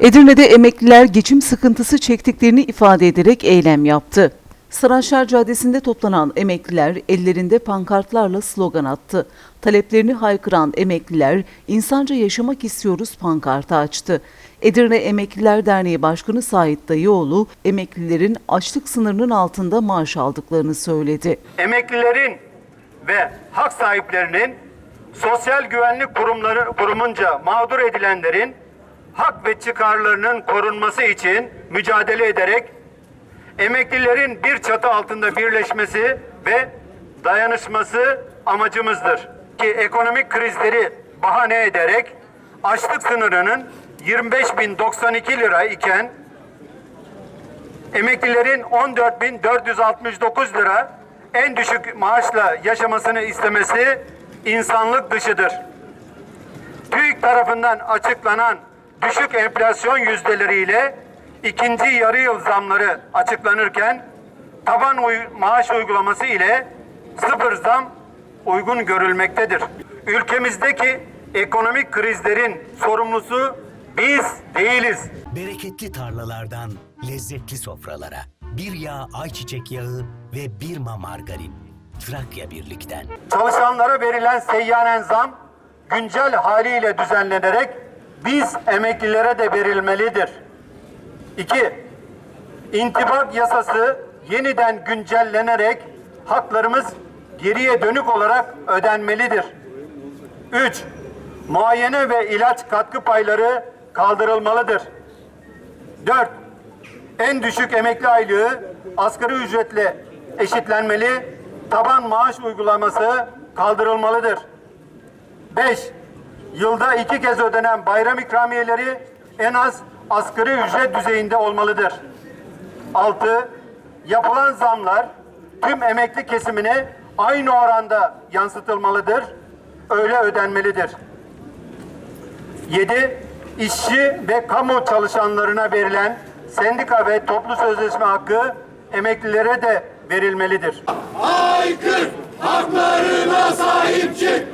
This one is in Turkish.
Edirne'de emekliler geçim sıkıntısı çektiklerini ifade ederek eylem yaptı. Saraçlar Caddesi'nde toplanan emekliler ellerinde pankartlarla slogan attı. Taleplerini haykıran emekliler insanca yaşamak istiyoruz pankartı açtı. Edirne Emekliler Derneği Başkanı Sait Dayıoğlu, emeklilerin açlık sınırının altında maaş aldıklarını söyledi. emeklilerin ve hak sahiplerinin sosyal güvenlik kurumları kurumunca mağdur edilenlerin hak ve çıkarlarının korunması için mücadele ederek emeklilerin bir çatı altında birleşmesi ve dayanışması amacımızdır. Ki ekonomik krizleri bahane ederek açlık sınırının 25.092 lira iken emeklilerin 14.469 lira en düşük maaşla yaşamasını istemesi insanlık dışıdır. TÜİK tarafından açıklanan düşük enflasyon yüzdeleriyle ikinci yarı yıl zamları açıklanırken taban uy- maaş uygulaması ile sıfır zam uygun görülmektedir. Ülkemizdeki ekonomik krizlerin sorumlusu biz değiliz. Bereketli tarlalardan lezzetli sofralara. Bir yağ ayçiçek yağı ve bir ma margarin. Trakya Birlik'ten. Çalışanlara verilen seyyanen zam güncel haliyle düzenlenerek biz emeklilere de verilmelidir. 2. İntibak yasası yeniden güncellenerek haklarımız geriye dönük olarak ödenmelidir. 3. Muayene ve ilaç katkı payları kaldırılmalıdır. 4. En düşük emekli aylığı asgari ücretle eşitlenmeli, taban maaş uygulaması kaldırılmalıdır. 5. Yılda iki kez ödenen bayram ikramiyeleri en az asgari ücret düzeyinde olmalıdır. 6. Yapılan zamlar tüm emekli kesimine aynı oranda yansıtılmalıdır, öyle ödenmelidir. 7. İşçi ve kamu çalışanlarına verilen sendika ve toplu sözleşme hakkı emeklilere de verilmelidir. Haykır, haklarına sahip çık.